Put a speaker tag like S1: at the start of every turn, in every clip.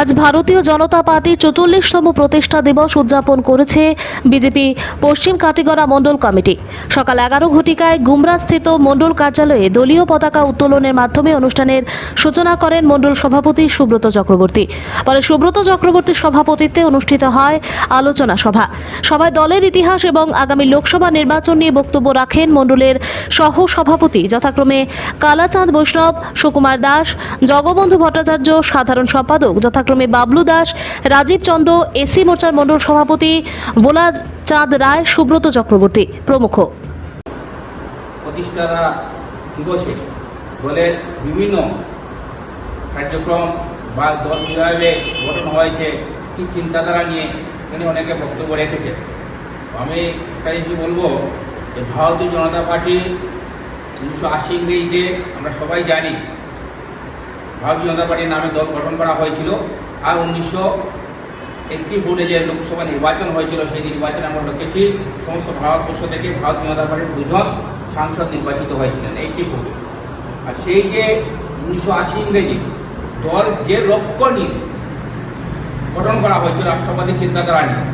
S1: আজ ভারতীয় জনতা পার্টির চতুর্লিশতম প্রতিষ্ঠা দিবস উদযাপন করেছে বিজেপি পশ্চিম কাটিগড়া মণ্ডল কমিটি। সকাল এগারো ঘটিকায় গুমরাস্থিত মণ্ডল কার্যালয়ে দলীয় পতাকা উত্তোলনের মাধ্যমে অনুষ্ঠানের সূচনা করেন মণ্ডল সভাপতি সুব্রত চক্রবর্তী। পরে সুব্রত চক্রবর্তীর সভাপতিত্বে অনুষ্ঠিত হয় আলোচনা সভা। সভায় দলের ইতিহাস এবং আগামী লোকসভা নির্বাচন নিয়ে বক্তব্য রাখেন মণ্ডলের সহ সভাপতি যথাক্রমে কালাচাঁদ বৈষ্ণব, সুকুমার দাস, জগবন্ধু ভট্টাচার্য, সাধারণ সম্পাদক যথাক্রমে বাবলু দাস, রাজীব চন্দ, এসি মোর্চার মণ্ডল সভাপতি ভোলা চাঁদ রায়, সুব্রত চক্রবর্তী প্রমুখ।
S2: প্রতিষ্ঠা দিবসে দলের বিভিন্ন কার্যক্রম বা দল কীভাবে গঠন হয়েছে, কী চিন্তাধারা নিয়ে এখানে অনেকে বক্তব্য রেখেছে আমি একটা জিনিস বলব যে ভারতীয় জনতা পার্টি উনিশশো আশি ইংরেজিতে আমরা সবাই জানি ভারতীয় জনতা পার্টির নামে দল গঠন করা হয়েছিল। আর উনিশশো একটি ভোটে যে লোকসভা নির্বাচন হয়েছিল, সেই নির্বাচনে আমরা দেখেছি সমস্ত ভারতবর্ষ থেকে ভারতীয় জনতা পার্টির দুজন সাংসদ নির্বাচিত হয়েছিলেন এইটি ভোটে। আর সেই যে উনিশশো আশি ইংরেজি দল যে লক্ষ্য নিয়ে গঠন করা হয়েছিল রাষ্ট্রপতির চিন্তাধারা নিয়ে,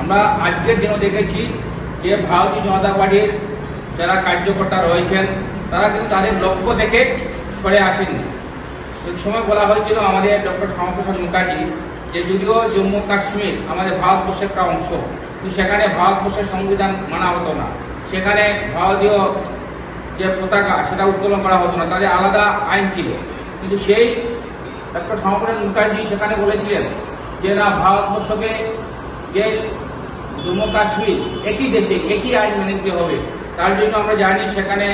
S2: আমরা আজকের দিনও দেখেছি যে ভারতীয় জনতা পার্টির যারা কার্যকর্তা রয়েছেন, তারা কিন্তু তাদের লক্ষ্য থেকে সরে আসেননি। ওই সময় বলা হয়েছিল আমাদের ডক্টর শ্যামাপ্রসাদ মুখার্জি যে যদিও জম্মু কাশ্মীর আমাদের ভারতবর্ষের একটা অংশ, কিন্তু সেখানে ভারতবর্ষের সংবিধান মানা হতো না। সেখানে ভারতীয় যে পতাকা, সেটা উত্তোলন করা হতো না তাদের আলাদা আইন ছিল। কিন্তু সেই ডক্টর শ্যামাপ্রসাদ মুখার্জি সেখানে বলেছিলেন যে না, ভারতবর্ষকে যে জম্মু কাশ্মীর একই দেশে একই আইন মেনে নিতে হবে, তার জন্য আমরা জানি সেখানে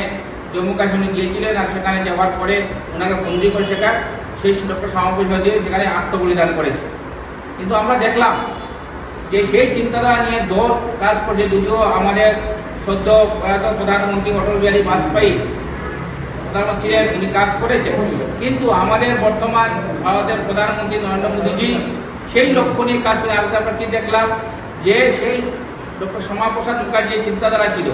S2: জম্মু কাশ্মীরে গিয়েছিলেন আর সেখানে যাওয়ার পরে ওনাকে বন্দি করে সেখানে সেই ডক্টর শ্যামাপ্রসাদ দিয়ে সেখানে আত্মবলিদান করেছে। কিন্তু আমরা দেখলাম যে সেই চিন্তাধারা নিয়ে দল কাজ করছে, যদিও আমাদের সদ্য প্রয়াত প্রধানমন্ত্রী অটল বিহারী বাজপেয়ী প্রধানমন্ত্রী ছিলেন উনি কাজ করেছেন। কিন্তু আমাদের বর্তমান ভারতের প্রধানমন্ত্রী নরেন্দ্র মোদীজি সেই লক্ষ্য নিয়ে কাজ করে কি দেখলাম যে সেই ডক্টর শ্যামাপ্রসাদ মুখার্জির চিন্তাধারা ছিল।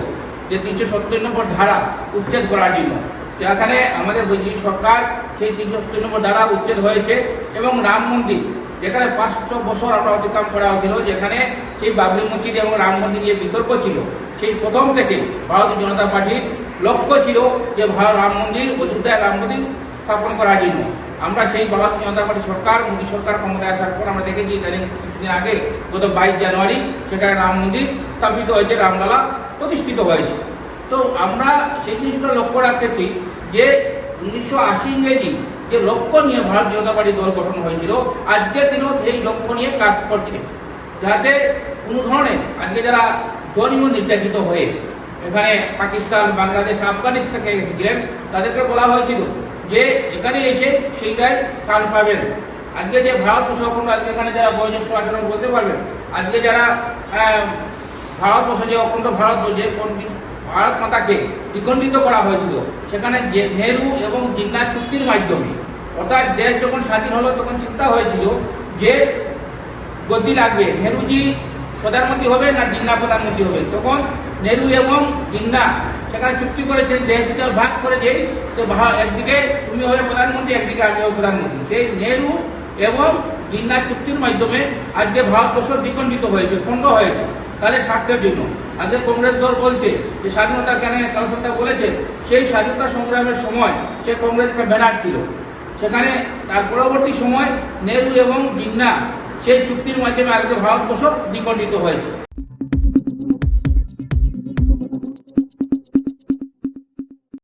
S2: যে তিনশো সত্তর নম্বর ধারা উচ্ছেদ করার জন্য। যেখানে আমাদের বিজেপি সরকার সেই তিনশো সত্তর নম্বর ধারা উচ্ছেদ হয়েছে এবং রাম মন্দির, যেখানে পাঁচশো বছর আমরা অতিক্রম করা হয়েছিল, যেখানে সেই বাবরি মসজিদ এবং রাম মন্দির নিয়ে বিতর্ক ছিল। সেই প্রথম থেকে ভারতীয় জনতা পার্টির লক্ষ্য ছিল যে ভারত রাম মন্দির অযোধ্যায় রাম মন্দির স্থাপন করার জন্য। আমরা সেই ভারতীয় জনতা পার্টি সরকার, মোদী সরকার ক্ষমতায় আসার পর আমরা দেখেছি ইদানিং কিছুদিন আগে গত বাইশ জানুয়ারি সেখানে রাম মন্দির স্থাপিত হয়েছে, রামলালা প্রতিষ্ঠিত হয়েছে। তো আমরা সেই জিনিসটা লক্ষ্য রাখতেছি যে উনিশশো আশি ইংরেজি যে লক্ষ্য নিয়ে ভারত জনতা পার্টি দল গঠন হয়েছিল, আজকের দিনেও সেই লক্ষ্য নিয়ে কাজ করছে। যাতে কোনো ধরনের আজকে যারা জন্ম নির্যাতিত হয়ে এখানে পাকিস্তান, বাংলাদেশ, আফগানিস্তান থেকে এসেছিলেন, তাদেরকে বলা হয়েছিল যে এখানে এসে সেইটাই স্থান পাবেন। আজকে যে ভারতবর্ষ অখণ্ড আজকে এখানে যারা বয়োজ্যেষ্ঠ আচরণ বলতে পারবেন, আজকে যারা ভারতবর্ষ যে অখণ্ড ভারতবর্ষে কোন- ভারত মাতাকে দ্বিখণ্ডিত করা হয়েছিল, সেখানে নেহরু এবং জিন্না চুক্তির মাধ্যমে, অর্থাৎ দেশ যখন স্বাধীন হলো, তখন চিন্তা হয়েছিল যে গতি লাগবে, নেহরুজি প্রধানমন্ত্রী হবে না জিন্না প্রধানমন্ত্রী হবে? তখন নেহরু এবং জিন্না সেখানে চুক্তি করেছেন দেশ দুটো ভাগ করে দেই, তো একদিকে তুমি হবে প্রধানমন্ত্রী, একদিকে আমি হবে প্রধানমন্ত্রী। সেই নেহরু এবং জিন্না চুক্তির মাধ্যমে আজকে ভারতবর্ষ দ্বিখণ্ডিত হয়েছে, খণ্ড হয়েছে, তাদের স্বার্থের জন্য। আজকে কংগ্রেস দল বলছে যে স্বাধীনতা কেন কালসত্তা বলেছে সেই স্বাধীনতা সংগ্রামের সময় সে কংগ্রেস একটা ব্যানার ছিল। সেখানে তার পরবর্তী সময় নেহরু এবং জিন্না সেই চুক্তির মাধ্যমে আজকে ভারতবর্ষ দ্বিখণ্ডিত হয়েছে।